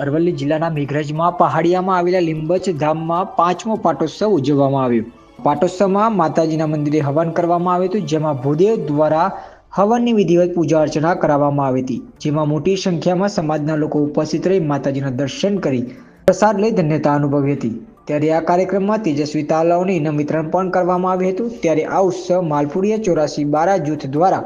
અરવલ્લી જિલ્લાના મેઘરજમાં પહાડિયામાં આવેલા લીંબચ ધામમાં પાંચમો પાટોત્સવ ઉજવવામાં આવ્યો. પાટોત્સવમાં માતાજીના મંદિરે હવન કરવામાં આવ્યું હતું જેમાં ભૂદેવ દ્વારા હવનની વિધિવત પૂજા અર્ચના કરાવવામાં આવી હતી. જેમાં મોટી સંખ્યામાં સમાજના લોકો ઉપસ્થિત રહી માતાજીના દર્શન કરી પ્રસાદ લઈ ધન્યતા અનુભવી હતી. ત્યારે આ કાર્યક્રમમાં તેજસ્વી તાલાઓને ઇનામ વિતરણ પણ કરવામાં આવ્યું હતું. ત્યારે આ ઉત્સવ માલપુરિયા ચોરાસી બારા જૂથ દ્વારા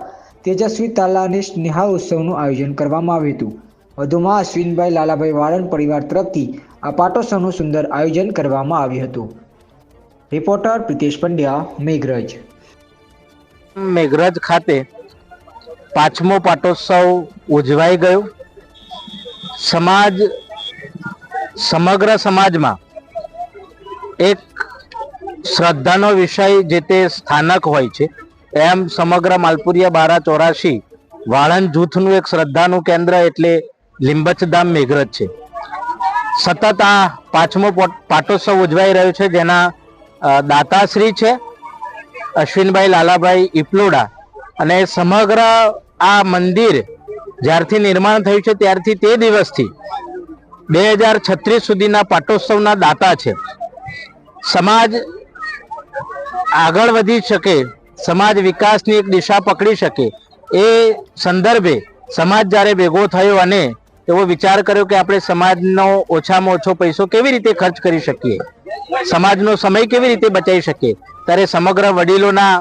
તેજસ્વી તાલા સ્નેહા ઉત્સવનું આયોજન કરવામાં આવ્યું હતું. વધુમાં અશ્વિનભાઈ લાલાભાઈ વાળન પરિવાર તરફથી આ પાટોત્સવનું સુંદર આયોજન કરવામાં આવ્યું હતું. રિપોર્ટર પ્રિતેશ પંડ્યા, મેઘરજ. મેઘરજ ખાતે પાંચમો પાટોત્સવ ઉજવાઈ ગયો. સમાજ, સમગ્ર સમાજમાં એક શ્રદ્ધાનો વિષય જે તે સ્થાનક હોય છે, એમ સમગ્ર માલપુરિયા બારા ચોરાશી વાળંદ જૂથનું એક શ્રદ્ધાનું કેન્દ્ર એટલે લીંબચધામ મેઘરજ છે. સતત આ પાંચમો પોટ- પાટોત્સવ ઉજવાઈ રહ્યો છે, જેના દાતાશ્રી છે, અશ્વિનભાઈ લાલાભાઈ ઇપલોડા અને સમગ્ર આ મંદિર જ્યારથી નિર્માણ થયું છે, ત્યારથી તે દિવસથી બે હજાર છત્રીસ સુધીના પાટોત્સવના દાતા છે. સમાજ આગળ વધી શકે, સમાજ વિકાસની એક દિશા પકડી શકે, એ સંદર્ભે સમાજ જ્યારે ભેગો થયો અને એવો વિચાર કર્યો કે આપણે સમાજનો ઓછામાં ઓછો પૈસો કેવી રીતે ખર્ચ કરી શકીએ? સમાજનો સમય કેવી રીતે બચાવી શકીએ? ત્યારે સમગ્ર વડીલોના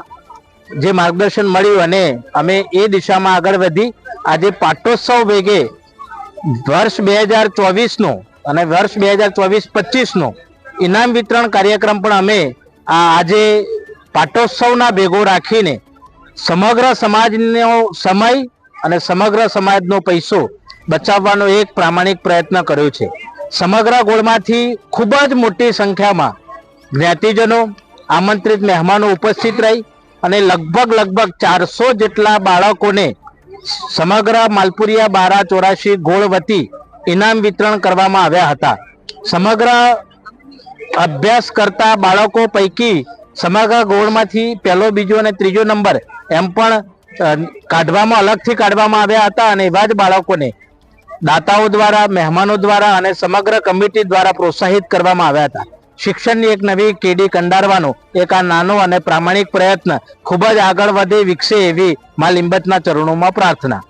જે માર્ગદર્શન મળ્યું અને અમે એ દિશામાં આગળ વધી. આજે પાટોત્સવ ભેગે વર્ષ બે હજાર ચોવીસનો અને વર્ષ બે હજાર ચોવીસ પચીસનો ઇનામ વિતરણ કાર્યક્રમ પણ અમે આજે પાટોત્સવના ભેગો રાખીને સમગ્ર સમાજનો સમય અને સમગ્ર સમાજનો પૈસો બચાવવાનો એક પ્રામાણિક પ્રયત્ન કર્યો છે. સમગ્ર ગોળમાંથી ખૂબ જ મોટી સંખ્યામાં જ્ઞાતિજનો, આમંત્રિત મહેમાનો ઉપસ્થિત રહી અને લગભગ લગભગ ચારસો જેટલા બાળકોને સમગ્ર માલપુરિયા બારા ચોરાશી ગોળ વતી ઇનામ વિતરણ કરવામાં આવ્યા હતા. સમગ્ર અભ્યાસ કરતા બાળકો પૈકી સમગ્ર ગોળમાંથી પહેલો, બીજો અને ત્રીજો નંબર એમ પણ કાઢવામાં, અલગથી કાઢવામાં આવ્યા હતા અને એવા જ બાળકોને દાતાઓ દ્વારા, મહેમાનો દ્વારા અને સમગ્ર કમિટી દ્વારા પ્રોત્સાહિત કરવામાં આવ્યા હતા. શિક્ષણની એક નવી કેડી કંડારવાનો એક આ નાનો અને પ્રામાણિક પ્રયત્ન ખૂબ જ આગળ વધે, વિકસે એવી મા લિંબતના ચરણોમાં પ્રાર્થના.